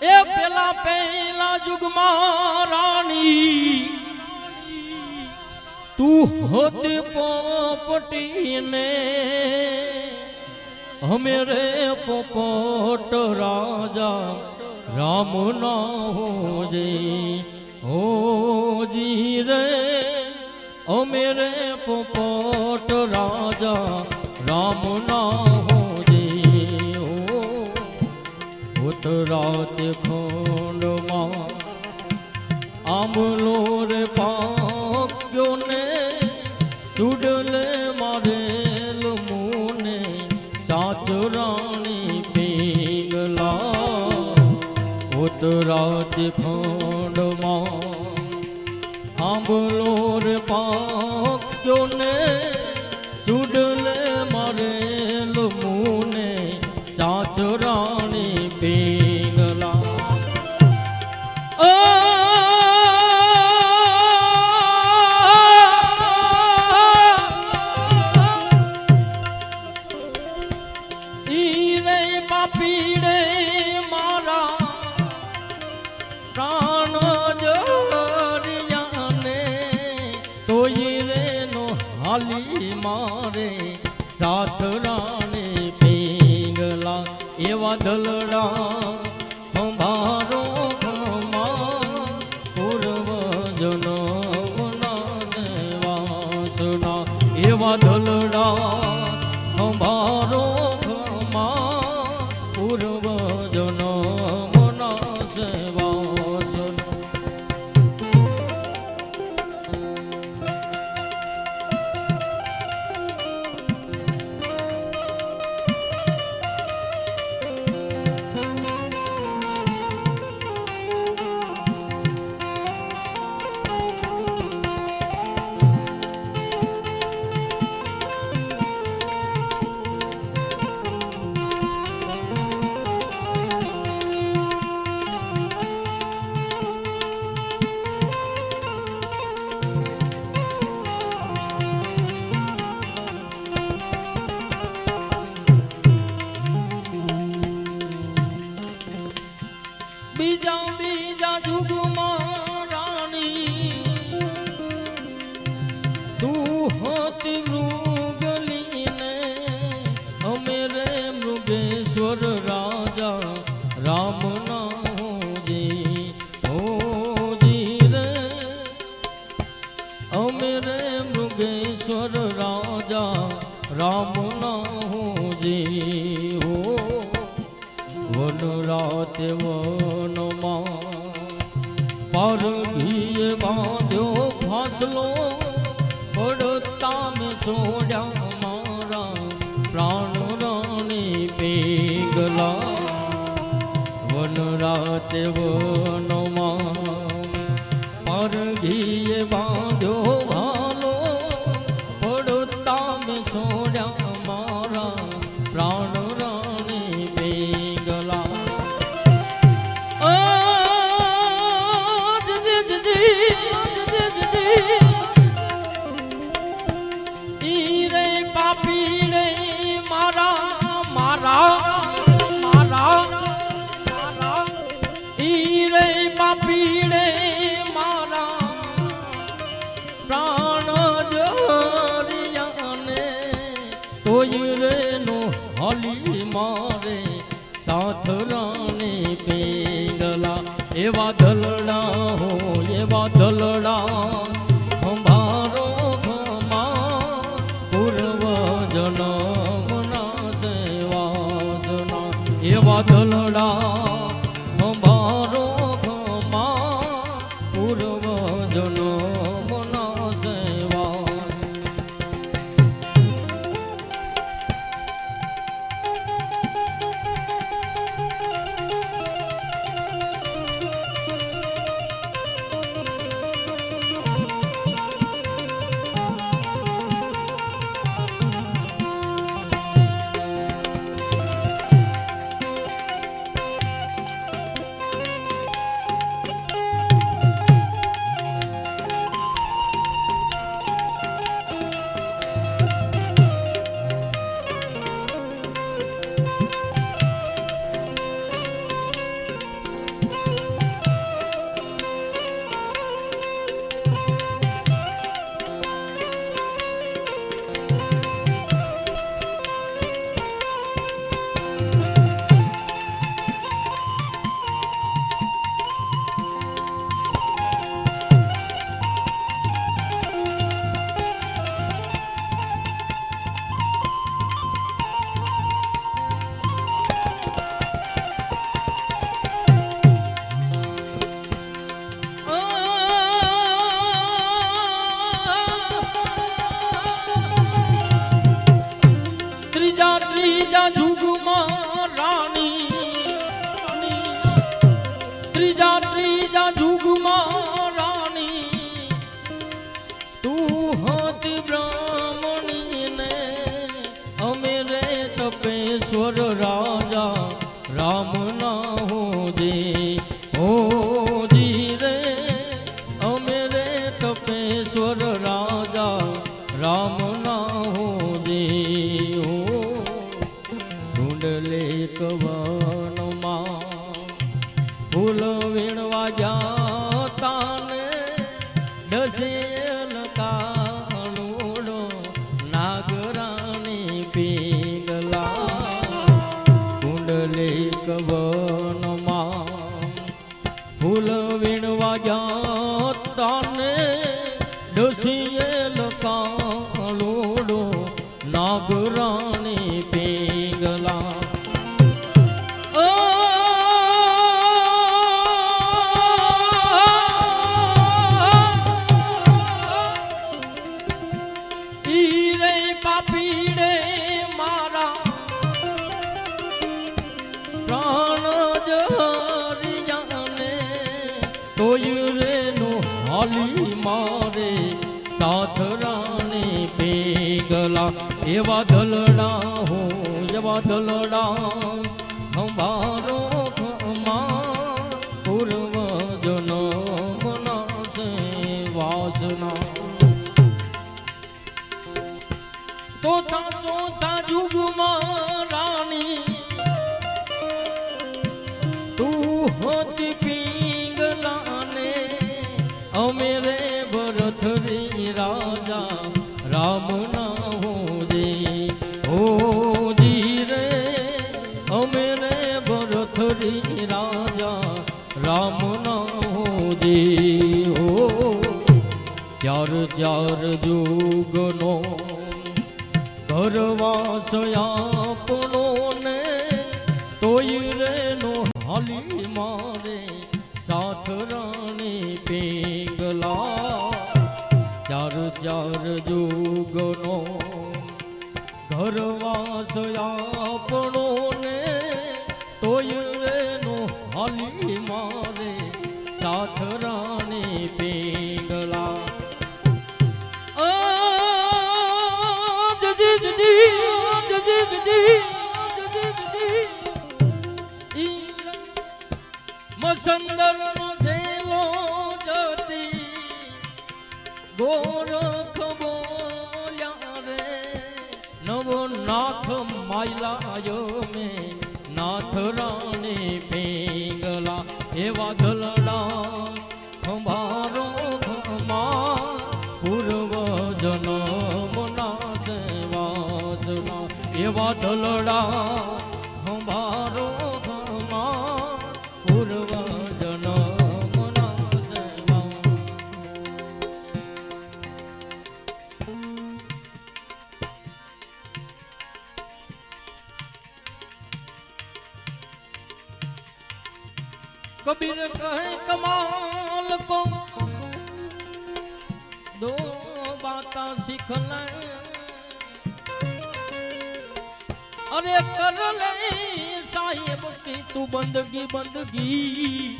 એ પેલા પહેલા જુગમાં રાણી, તું હોતી પોપટીને, અમે રે પોપટ રાજા, રામ ના હોજે, હોજી રે. અમે રે પોપટ રાજા, રામ ના ઉતરાત ખંડમાં આમલો રે પાક્યો ને ચૂડલે મારેલ મુને ચાચરાણી પીગલા. ઉતરાત ખંડમાં આંબલો રે પાક્યો પ્રાણ જરિયાને તોય રે નો મારે સાથ રાણે પીંગલા એવા દલડા બીજા બીજા સોડ્યા મારા પ્રાણ રાણી પેગલા વન રાત ઈ રે પાપી રે મારા પ્રાણ જોરિયાને કોઈ રે નો હલી મારે સાથ રાણે પેગલા, એવા ધલડા હો, એવા દલડા ત્રીજા ત્રીજા જુગમાં રાણી. ત્રીજા ત્રીજા જુગમાં રાણી. તું હતી બ્રાહ્મણી ને અમે રે તપેશ્વર રામ વીણવા ગયા તાને પેગલા એવા દલડા હો, એવા દલડા. ખંભારો ખમા પૂર્વ છે વાસના તોતા તોતા જુગમાં રાણી, તું હોતી પિંગલાને, અમે રે ભરથરી રાજા. ચાર જુગનો આપણો ને તોય રે નો હાલી મારે સાથ રાણી પેગલા. ચાર ચાર જુગનો આપણો ને તોય રે નો હાલી મારે સાથ રાણી મસંદર નો સેલો જતી ગોરખ બોલ્યા રે. નવો નાથ માયલાયો મે નાથ રાણી પેંગલા એવા દલડા ખંભારો ખમા પૂર્વ જન્મના સેવાસના એવા દલડા અરે કર લે સાહેબ કી તું બંદગી બંદગી.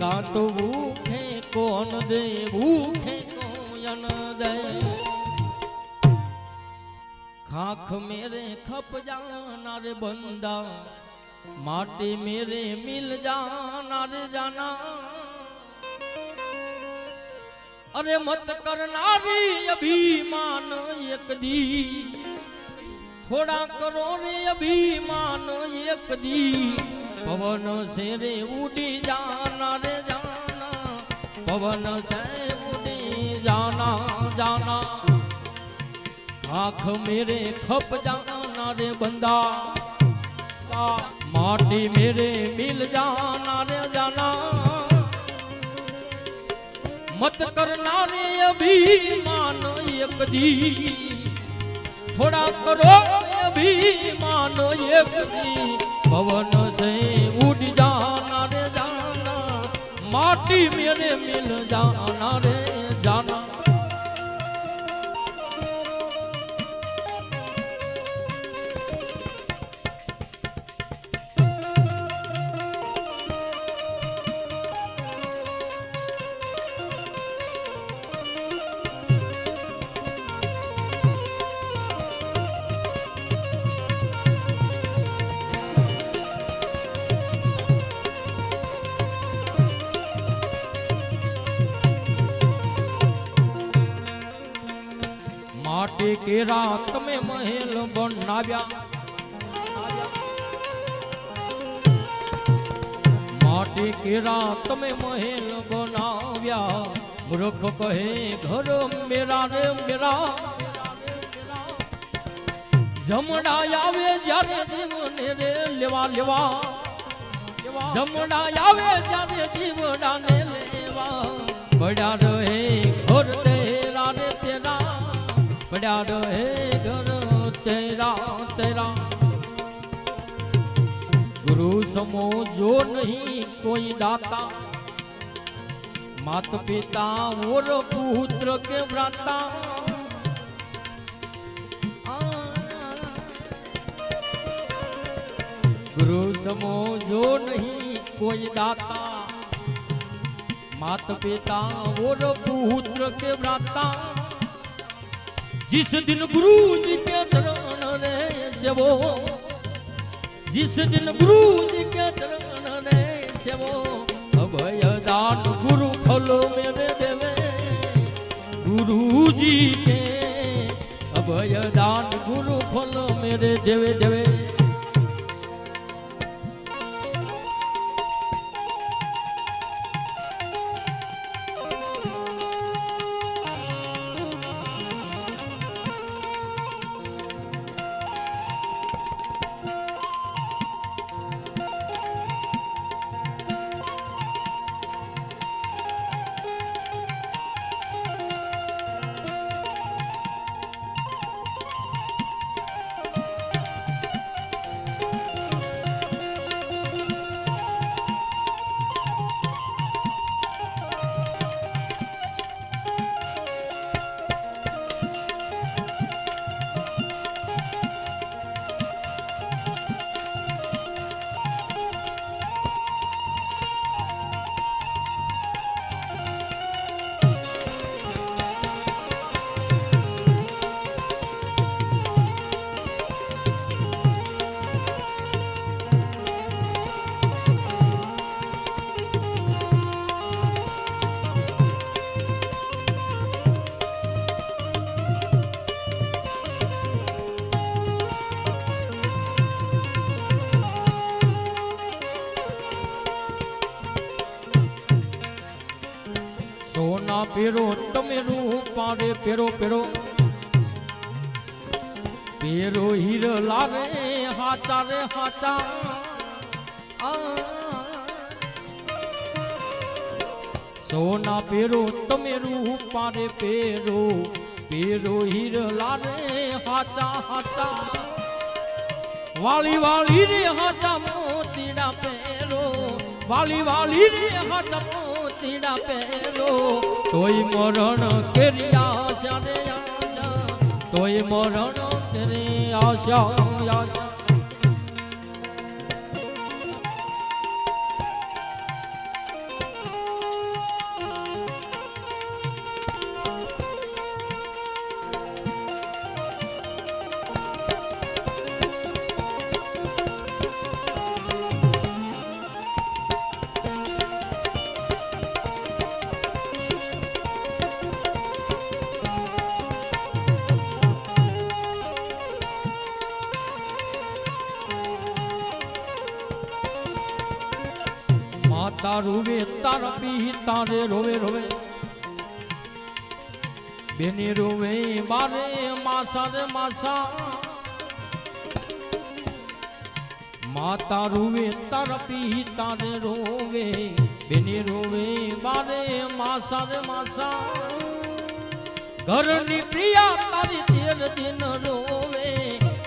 કાં તો ભૂખે કોણ દે ભૂખે કોયન દે. ખાખ મેરે ખપ જાના રે બંદા, માટી મેરે મિલ જાના રે જાના. અરે મત કરનારી અભિમાન એક દી. થોડા કરો રે અભિમાન એક દી. પવન શેરે ઉડી જાના રે જાના પવન સે ઉડી જાના જાના આંખ મેરે ખપ જાના રે બંદા માટી મેરે મિલ જાના રે જાના મત કરનારે અભિમાન એક દી. થોડા કરો અભિમાન એક પવન છે, ઉડ જાના રે જાના. માટી મેરે મિલ જાના રે જાના. કેરા તમે મહેલ બનાવ્યા. માટે કેરા તમે મહેલ બનાવ્યા. મૂર્ખ કહે, ઘર મેરા રે મેરા. જમડા આવે જ્યારે જીવને રે લેવા લેવા. જમડા આવે જ્યારે જીવડાને લેવા. બડા રહે ઘર बड़ा रहे घर तेरा तेरा। गुरु समो जो नहीं, कोई दाता। मात पिता और पुत्र के व्रता गुरु समो जो नहीं, कोई दाता। मात पिता और पुत्र के व्रता जिस दिन गुरु जी के चरण रे सेवो जिस दिन गुरु जी के चरण रे सेवो अभय दान गुरु फलो मेरे देवे गुरु जी के अभय दान गुरु फलो मेरे देवे देवे સોના પેરો તમે રૂપારે પેરો પેરો પેરો હીર રે હાચા રે હાચા. સોના પેરો તમે રૂપારે પેરો પેરો હીર રે હાચા હાચા વાળી વાળી રે હાચા મોતીડા પેરો વાળી વાળી રે હાચા મોતીડા પહેરો તોય મરણ કેરી આશા રે આશા તોય મરણ કેરી આશા આશા. પિતા રે રોવે રોવે. બેને રોવે, બારે માસા રે માસા માતા રોવે, તાર પિતા રે રોવે. બેને રોવે, બારે માસા રે માસા ઘરની પ્રિયા તારી તેર દિન રોવે.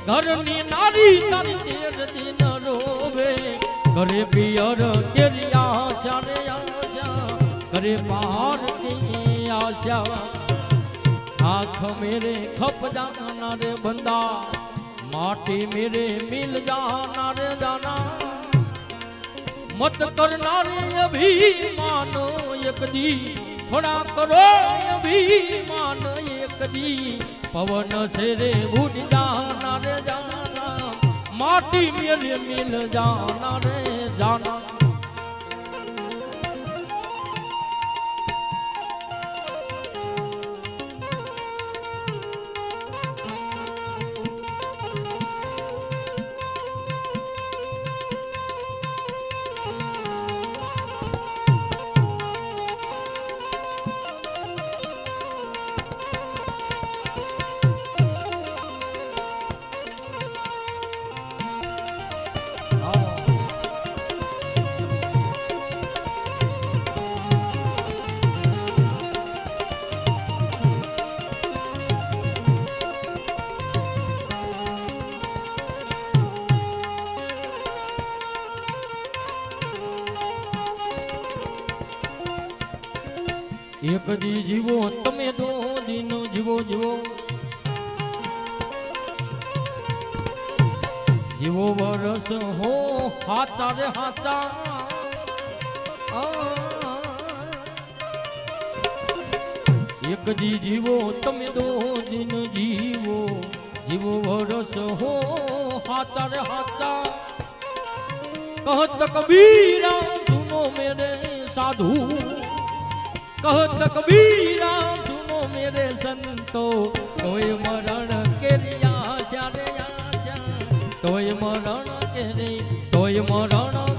ઘરની નારી તારી તેર દિન રોવે. ઘરે પિયર કેરી આશા રે આશા ઘરે પારતી આશા આખ મેરે ખપ જાના રે બંદા, માટી મેરે મિલ જાના રે જાના. મત કરનારે અભિમાનો એક દી, થોડા કરો અભિમાન એક દી. પવન છે રે ઉડ જાના રે જાના, માટી મેરે મિલ જાના રે જાના. દી જીવો, તમે દો દિન જીવો જીવો. જીવો વરસ હો હાતા રે હાતા. એક દી જીવો, તમે દો દિન જીવો. જીવો વરસ હો હાતા રે હાતા કહત કબીરા, સુનો મેરે સાધુ. કહત તકબીરા સુનો મેરે સંતો તોય મરણ કેરિયા આશા તોય મરણ કેરી તોય મરણ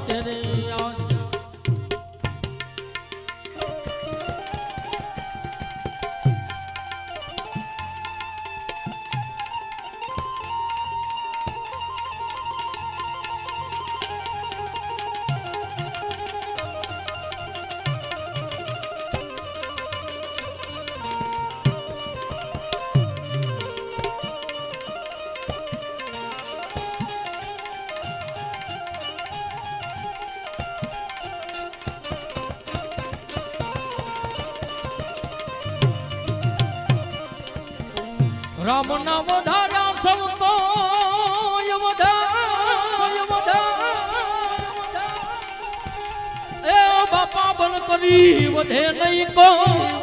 કરી વધે નહીં કો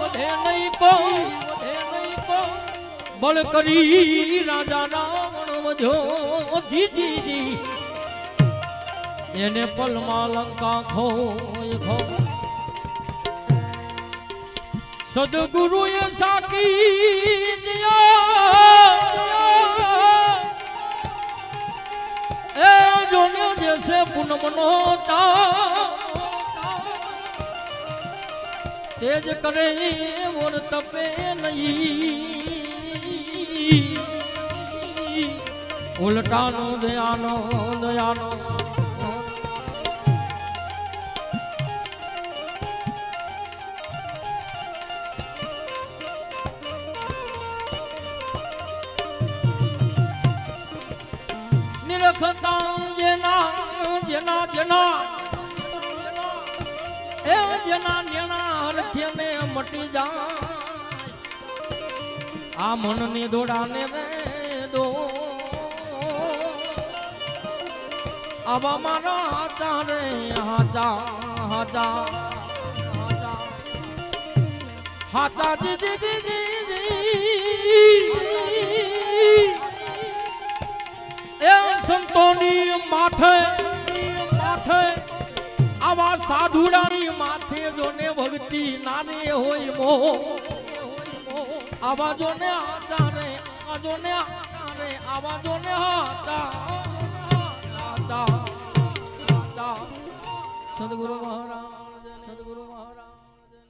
વધે નહીં કો વધે નહીં કો બળ કરી રાજા રાવણ વધ્યો, જી જી જી. એને પલમાં લંકા ખોય ખો. સદગુરુએ સાકી જોને જેસે પૂનમનો તા તેજ કરે મોર તપે નહીં. ઉલટાનો દયાનો દયાનો. નિરખતા જેના જેના જેના. એ જેના નેણા રખે ને મટી જાય. આ મનને દોડાને રે દો. આવા મારા હાચા રે હાચા હાચા. હાચા દીદી દીદી જી જી જી જી. એ માથે માથે આવા સાધુડાની માથે જોને ભક્તિ નાને હોય મો. આવા જોને જોને આચારે, આવા જોને હાચા હાચા. સદગુરુ મહારાજ